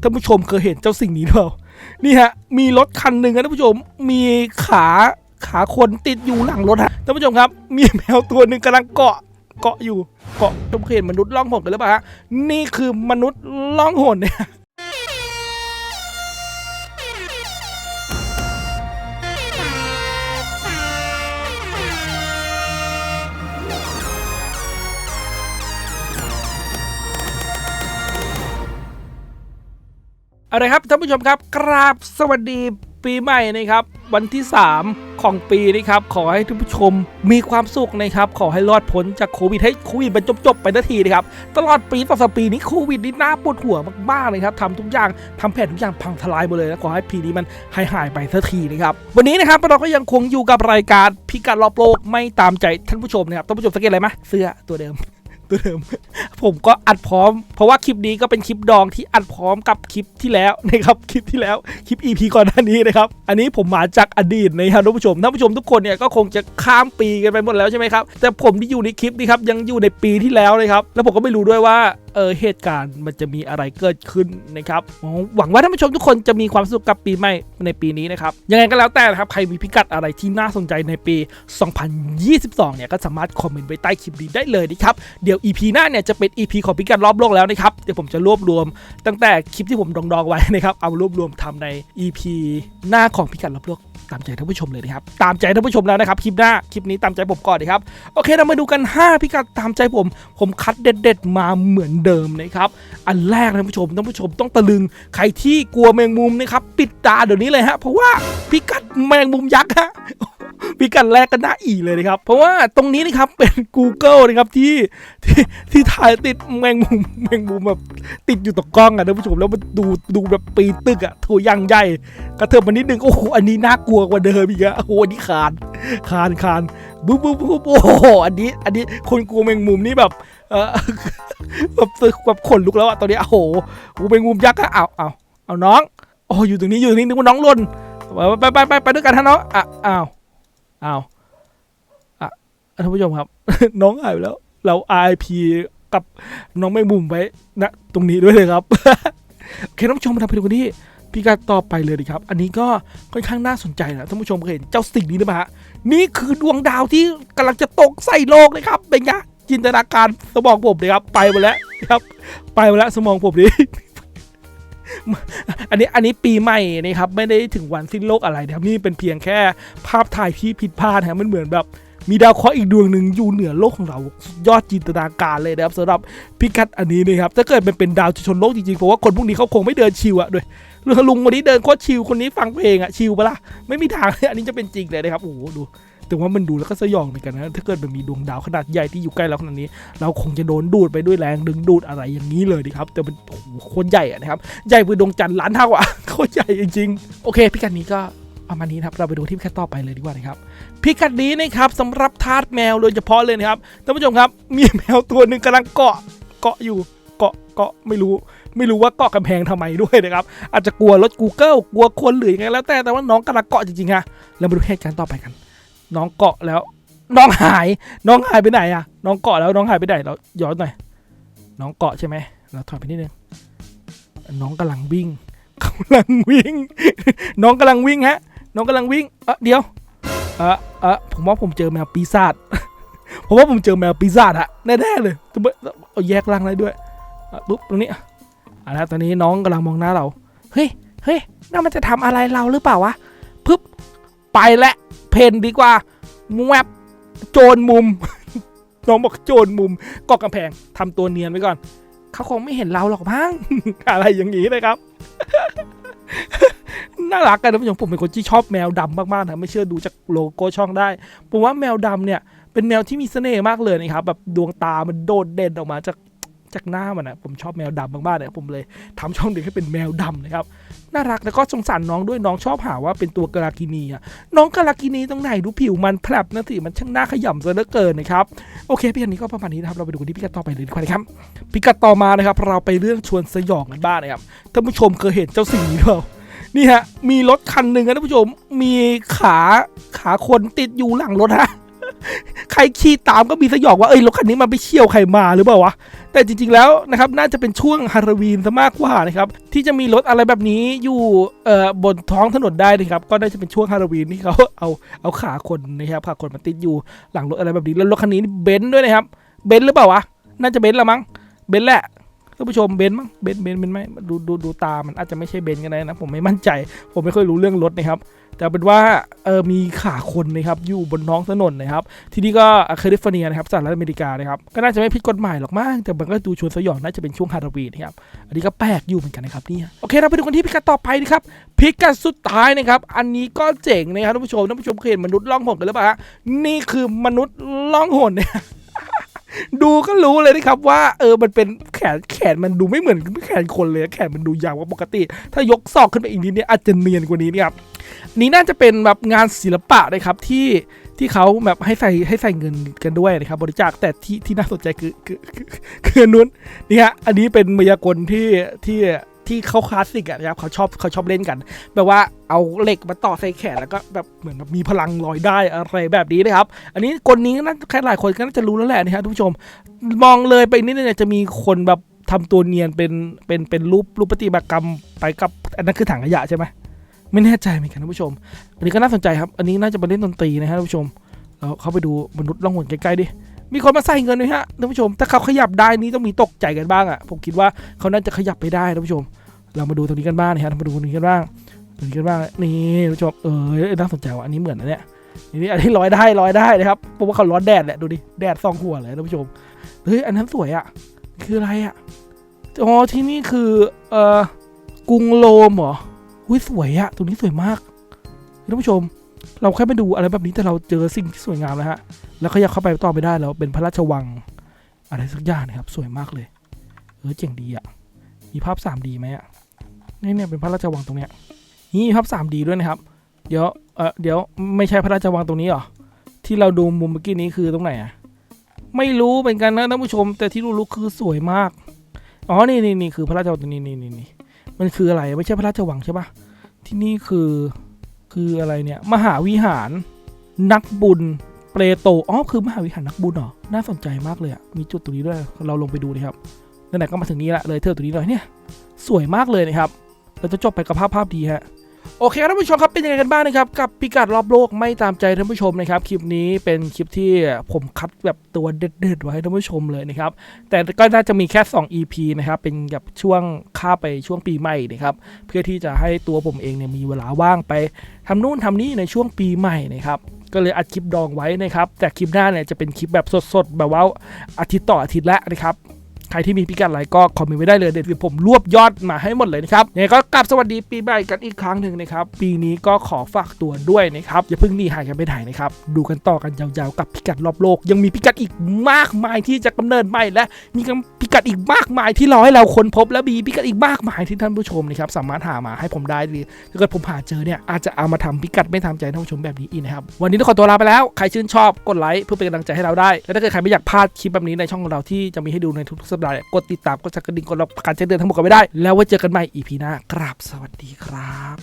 ท่านผู้ชมเคยเห็นเจ้าสิ่งนี้หรือเปล่านี่ฮะมีรถคันหนึ่งนะท่านผู้ชมมีขาขาคนติดอยู่หลังรถฮะท่านผู้ชมครับ มีแมวตัวหนึ่งกำลังเกาะเกาะอยู่เกาะจมเคยเห็นมนุษย์ล่องหนกันหรือเปล่าฮะนี่คือมนุษย์ล่องหนเนี่ย อะไรครับท่านผู้ชมครับกราบสวัสดีปีใหม่นะครับ วันที่ 3 ของปีนะครับ ขอให้ท่านผู้ชมมีความสุขนะครับ ขอให้รอดพ้นจากโควิดให้โควิดมันจบๆไปนาทีนะครับ ตลอดปีต่อสปีนี้โควิดนี่น่าปวดหัวมากๆเลยครับทำทุกอย่างทำแผนทุกอย่างพังทลายหมดเลยนะขอให้ปีนี้มันหายหายไปสักทีนะครับ วันนี้นะครับเราก็ยังคงอยู่กับรายการพิกัดรอบโลกไม่ตามใจท่านผู้ชมนะครับท่านผู้ชมสังเกตอะไรไหมเสื้อตัวเดิม ตัวเดิม ผมก็อัดพร้อม เพราะว่าคลิปนี้ก็เป็นคลิปดองที่อัดพร้อมกับคลิปที่แล้วนะครับคลิปที่แล้วคลิป EP ก่อนหน้านี้นะครับอันนี้ผมมาจากอดีตนะครับท่านผู้ชมท่านผู้ชมทุกคนเนี่ยก็คงจะข้ามปีกันไปหมดแล้วใช่ไหมครับแต่ผมที่อยู่ในคลิปนี้ครับยังอยู่ในปีที่แล้วนะครับแล้วผมก็ไม่รู้ด้วยว่าเออเหตุการณ์มันจะมีอะไรเกิดขึ้นนะครับหวังว่าท่านผู้ชมทุกคนจะมีความสุขกับปีใหม่ในปีนี้นะครับยังไงก็แล้วแต่นะครับใครมีพิกัดอะไรที่น่าสนใจในปี 2022 เนี่ยก็สามารถคอมเมนต์ไว้ใต้คลิปนี้ได้เลยนะครับเดี๋ยว EP หน้าเนี่ยจะเป็น EP ของพิกัดรอบโลกแล้วนะครับเดี๋ยวผมจะรวบรวม ตั้งแต่คลิปที่ผมดองๆไว้นะครับเอารวบรวมทำใน EP หน้าของพิกัดรอบโลกตามใจท่านผู้ชมเลยนะครับ ตามใจท่านผู้ชมแล้วนะครับ คลิปหน้า คลิปนี้ตามใจผมก่อนนะครับ โอเค เรามาดูกัน 5 พิกัดตามใจผม ผมคัดเด็ด ๆ มาเหมือนเดิมนะครับ อันแรกนะท่านผู้ชมท่านผู้ชมต้องตะลึง ใครที่กลัวแมงมุมนะครับปิดตาเดี๋ยวนี้เลยฮะเพราะว่าพิกัดแมงมุมยักษ์ฮะพิกัดแรกก็น่าอีเลยนะครับ เพราะว่าตรงนี้นะครับเป็น Google นะครับที่ที่ที่ถ่ายติดแมงมุมแมงมุมแบบติดอยู่ตรงกล้องอะท่านผู้ชมแล้วมันดูดูแบบปีตึกอะตัวอยังใหญ่กระเทิบมานิดนึงโอ้โหอันนี้น่ากลัวกว่าเดิมอีกอะโอ้โหอันนี้คานคานคานบุ๊บบุ๊บบุ๊บโอ้โหอันนี้อันนี้คนกลัวแมงมุมนี่แบบ เออแบบแบบขนลุกแล้วอะตอนนี้โอ้โหโอ้โหแมงมุมยักษ์อะเอาเอาเอาน้องโอ้อยู่ตรงนี้อยู่ตรงนี้นึกว่าน้องหล่นไปไปไปไปด้วยกันฮะน้องอะอ้าวอ้าวอะท่านผู้ชมครับ น้องหายไปแล้ว เรา RIP กับน้องแมงมุมไว้ณตรงนี้ด้วยเลยครับโอเคท่านผู้ชมมาทำไปดูกันที่พี่การต่อไปเลยดีครับ อันนี้ก็ค่อนข้างน่าสนใจนะท่านผู้ชมเคยเห็นเจ้าสิ่งนี้หรือเปล่าฮะนี่คือดวงดาวที่กำลังจะตกใส่โลกเลยครับเป็นไง จินตนาการสมองผมเลยครับ ไปหมดแล้วครับ ไปหมดแล้วสมองผมนี่อันนี้อันนี้ปีใหม่นะครับ ไม่ได้ถึงวันสิ้นโลกอะไรนะครับนี่เป็นเพียงแค่ภาพถ่ายที่ผิดพลาดนะครับมันเหมือนแบบ มีดาวเคราะห์อีกดวงหนึ่งอยู่เหนือโลกของเรา ยอดจินตนาการเลยนะครับสำหรับพิกัดอันนี้นะครับถ้าเกิดมันเป็นดาวชนโลกจริงๆเพราะว่าคนพวกนี้เขาคงไม่เดินชิวอะด้วยลุงคนนี้เดินโคตรชิวคนนี้ฟังเพลงอะชิวปะล่ะไม่มีทางอันนี้จะเป็นจริงเลยนะครับโอ้โหดู แต่ว่ามันดูแล้วก็สยองเหมือนกันนะ ถ้าเกิดมันมีดวงดาวขนาดใหญ่ที่อยู่ใกล้เราขนาดนี้ เราคงจะโดนดูดไปด้วยแรงดึงดูดอะไรอย่างนี้เลยดีครับ แต่มันโอ้โหโคตรใหญ่อะนะครับ ใหญ่กว่าดวงจันทร์ล้านเท่าอะโคตรใหญ่จริงๆ โอเคพิกัดนี้ก็ประมาณนี้นะครับ เราไปดูที่พิกัดต่อไปเลยดีกว่านะครับ พิกัดนี้นะครับสำหรับทาสแมวโดยเฉพาะเลยนะครับ ท่านผู้ชมครับ มีแมวตัวหนึ่งกำลังเกาะ เกาะอยู่ เกาะ เกาะ ไม่รู้ ไม่รู้ว่าเกาะกำแพงทำไมด้วยนะครับ อาจจะกลัวรถ Google กลัวคนหรือยังไงแล้วแต่ แต่ว่าน้องกำลังเกาะจริงๆฮะแล้วมาดูเหตุการณ์ต่อไปกัน น้องเกาะแล้ว น้องหาย น้องหายไปไหนอะน้องเกาะแล้วน้องหายไปไหนเราย้อนหน่อยน้องเกาะใช่ไหมเราถอยไปนิดนึงน้องกำลังวิ่งกำลังวิ่ง น้องกำลังวิ่งฮะ น้องกำลังวิ่งเออเดี๋ยวเออเออผมว่าผมเจอแมวปีศาจผมว่าผมเจอแมวปีศาจฮะแน่ๆเลยตเบเอาแยกร่างได้ด้วยปุ๊บตรงนี้อะนะตอนนี้น้องกำลังมองหน้าเราเฮ้ยเฮ้ยน่ามันจะทำอะไรเราหรือเปล่าวะปึ๊บ ไปและเพนดีกว่าแวบโจรมุม น้องบอกโจรมุมกาะกำแพงทำตัวเนียนไว้ก่อน เขาคงไม่เห็นเราหรอกมั้งอะไรอย่างนี้นะครับน่ารักกันนะผู้ชมผมเป็นคนที่ชอบแมวดำมากๆนะไม่เชื่อดูจากโลโก้ช่องได้ผมว่าแมวดำเนี่ยเป็นแมวที่มีเสน่ห์มากเลยนะครับแบบดวงตามันโดดเด่นออกมาจาก จากหน้ามันนะผมชอบแมวดำมากๆเลยผมเลยทำช่องเด็กให้เป็นแมวดำนะครับน่ารักแล้วก็สงสารน้องด้วยน้องชอบหาว่าเป็นตัวกาลากินีอะน้องกาลากินีตรงไหนดูผิวมันแผลบนะสิมันช่างหน่าขยำซะเหลือเกินนะครับโอเคพี่อันนี้ก็ประมาณนี้นะครับเราไปดูกันที่พิกัดต่อไปเลยดีกว่านะครับพิกัดต่อมานะครับเราไปเรื่องชวนสยองกันบ้างนะครับท่านผู้ชมเคยเห็นเจ้าสิ่งนี้หรือเปล่านี่ฮะมีรถคันหนึ่งนะท่านผู้ชมมีขาขาคนติดอยู่หลังรถฮะใครขี่ตามก็มีสยองว่าเอ้ยรถคันนี้มันไปเชี่ยวใครมาหรือเปล่าวะ แต่จริงๆแล้วนะครับน่าจะเป็นช่วงฮาโลวีนซะมากกว่านะครับที่จะมีรถอะไรแบบนี้อยู่เอ่อบนท้องถนนได้นะครับก็น่าจะเป็นช่วงฮาโลวีนที่เขาเอาเอาขาคนนะครับขาคนมาติดอยู่หลังรถอะไรแบบนี้แล้วรถคันนี้เบนซ์ด้วยนะครับเบนซ์หรือเปล่าวะน่าจะเบนซ์ละมั้งเบนซ์แหละ ท่านผู้ชมเบนซ์มั้งเบนซ์เบนซ์เบนซ์ไหมดูดูดูตามันอาจจะไม่ใช่เบนซ์กันได้นะ ผมไม่มั่นใจ ผมไม่ค่อยรู้เรื่องรถนะครับ แต่เป็นว่าเออมีขาคนนะครับอยู่บนท้องถนนนะครับ ทีนี้ก็แคลิฟอร์เนียนะครับสหรัฐอเมริกานะครับก็น่าจะไม่ผิดกฎหมายหรอกมั้งแต่มันก็ดูชวนสยองน่าจะเป็นช่วงฮาโลวีนนะครับอันนี้ก็แปลกอยู่เหมือนกันนะครับเนี่ยโอเคเราไปดูกันที่พิกัดต่อไปนะครับพิกัดสุดท้ายนะครับอันนี้ก็เจ๋งนะครับท่านผู้ชมท่านผู้ชมเคยเห็นมนุษย์ล่องหนกันหรือเปล่าฮะนี่คือมนุษย์ล่องหนเนี่ย ดูก็รู้เลยนะครับว่า เออมันเป็นแขนแขนมันดูไม่เหมือนแขนคนเลยแขนมันดูยาวกว่าปกติ ถ้ายกศอกขึ้นไปอีกนิดเนี่ยอาจจะเนียนกว่านี้นะครับนี่น่าจะเป็นแบบงานศิลปะนะครับที่ที่เขาแบบให้ใส่ให้ใส่เงินกันด้วยนะครับ บริจาคแต่ที่ที่น่าสนใจคือคือคือคืออนนุ้นนี่ฮะอันนี้เป็นมายากลที่ที่ ที่เขาคลาสสิกอะนะครับเขาชอบเขาชอบเล่นกัน แบบว่าเอาเหล็กมาต่อใส่แขนแล้วก็แบบเหมือนแบบมีพลังลอยได้อะไรแบบนี้นะครับ อันนี้คนนี้น่าใครหลายคนก็น่าจะรู้แล้วแหละนะครับทุกผู้ชม มองเลยไปนิดนึงเนี่ยจะมีคนแบบทำตัวเนียนเป็นเป็นเป็นรูปรูปปฏิมากรรมไปกับอันนั้นคือถังขยะใช่ไหมไม่แน่ใจเหมือนกันท่านผู้ชม อันนี้ก็น่าสนใจครับ อันนี้น่าจะมาเล่นดนตรีนะฮะท่านผู้ชมเราเข้าไปดูมนุษย์ล่องหนใกล้ๆดิมีคนมาใส่เงินด้วยฮะท่านผู้ชม ถ้าเขาขยับได้นี่ต้องมีตกใจกันบ้างอะ ผมคิดว่าเขาน่าจะขยับไปได้ท่านผู้ชม เรามาดูตรงนี้กันบ้างนะฮะมาดูตรงนี้กันบ้างตรงนี้กันบ้างนี่ท่านผู้ชมเออน่าสนใจว่ะอันนี้เหมือนนะเนี่ยนี่อันนี้ลอยได้ลอยได้นะครับเพราะว่าเขาร้อนแดดแหละดูดิแดดส่องหัวเลยท่านผู้ชมเฮ้ยอันนั้นสวยอะคืออะไรอะอ๋อที่นี่คือเอ่อกรุงโรมเหรออุ้ยสวยอะตรงนี้สวยมากท่านผู้ชม เราแค่ไปดูอะไรแบบนี้แต่เราเจอสิ่งที่สวยงามแล้วฮะแล้วขยับเข้าไปต่อไปได้แล้วเป็นพระราชวัง อะไรสักอย่างนะครับ สวยมากเลยเออเจ๋งดีอะมีภาพ 3D ไหมอะ นี่เนี่ยเป็นพระราชวังตรงเนี้ยนี่มีภาพ 3D ด้วยนะครับ เดี๋ยวเออเดี๋ยวไม่ใช่พระราชวังตรงนี้หรอที่เราดูมุมเมื่อกี้นี้คือตรงไหนอะไม่รู้เหมือนกันนะท่านผู้ชม แต่ที่รู้ๆคือสวยมากอ๋อนี่นี่นี่คือพระราชวังตรงนี้นี่นี่นี่มันคืออะไรไม่ใช่พระราชวังใช่ปะที่นี่คือคืออะไรเนี่ย มหาวิหารนักบุญเปรโตอ๋อคือมหาวิหารนักบุญเหรอน่าสนใจมากเลยอะมีจุดตรงนี้ด้วยเราลงไปดูนะครับไหนๆก็มาถึงนี้ละเลยเธอตรงนี้หน่อยเนี่ย สวยมากเลยนะครับ เราจะจบไปกับภาพภาพดีฮะโอเคครับท่านผู้ชมครับเป็นยังไงกันบ้างนะครับกับพิกัดรอบโลกไม่ตามใจท่านผู้ชมนะครับคลิปนี้เป็นคลิปที่ผมคัดแบบตัวเด็ดๆไว้ให้ท่านผู้ชมเลยนะครับแต่ก็น่าจะมีแค่ 2 EP นะครับเป็นแบบช่วงข้าไปช่วงปีใหม่นะครับเพื่อที่จะให้ตัวผมเองเนี่ยมีเวลาว่างไปทำนู่นทำนี่ในช่วงปีใหม่นะครับก็เลยอัดคลิปดองไว้นะครับแต่คลิปหน้าเนี่ยจะเป็นคลิปแบบสดๆแบบว่าอาทิตย์ต่ออาทิตย์ละนะครับ ใครที่มีพิกัดอะไรก็คอมเมนต์ไว้ได้เลยเดี๋ยวผมรวบยอดมาให้หมดเลยนะครับยังไงก็กลับสวัสดีปีใหม่กันอีกครั้งหนึ่งนะครับ ปีนี้ก็ขอฝากตัวด้วยนะครับอย่าเพิ่งหนีหายกันไปไหนนะครับดูกันต่อกันยาวๆกับพิกัดรอบโลก ยังมีพิกัดอีกมากมายที่จะกำเนิดใหม่และมีพิกัดอีกมากมายที่รอให้เราค้นพบ และมีพิกัดอีกมากมายที่ท่านผู้ชมนะครับสามารถหามาให้ผมได้เลยถ้าเกิดผมหาเจอเนี่ยอาจจะเอามาทำพิกัดไม่ทำใจท่านผู้ชมแบบนี้อีกนะครับวันนี้ต้องขอตัวลาไปแล้วใครชื่นชอบกดไลค์เพื่อเป็นกำลังใจให้เราได้และถ้าเกิดใครไม่อยากพลาดคลิปแบบนี้ในช่องของเราที่จะมีให้ดูในทุกๆสัปดาห์เนี่ยกดติดตามกดสักกระดิ่งกดรับการแจ้งเตือนทั้งหมดกันไม่ได้ แล้วไว้เจอกันใหม่ EP หน้ากราบสวัสดีครับ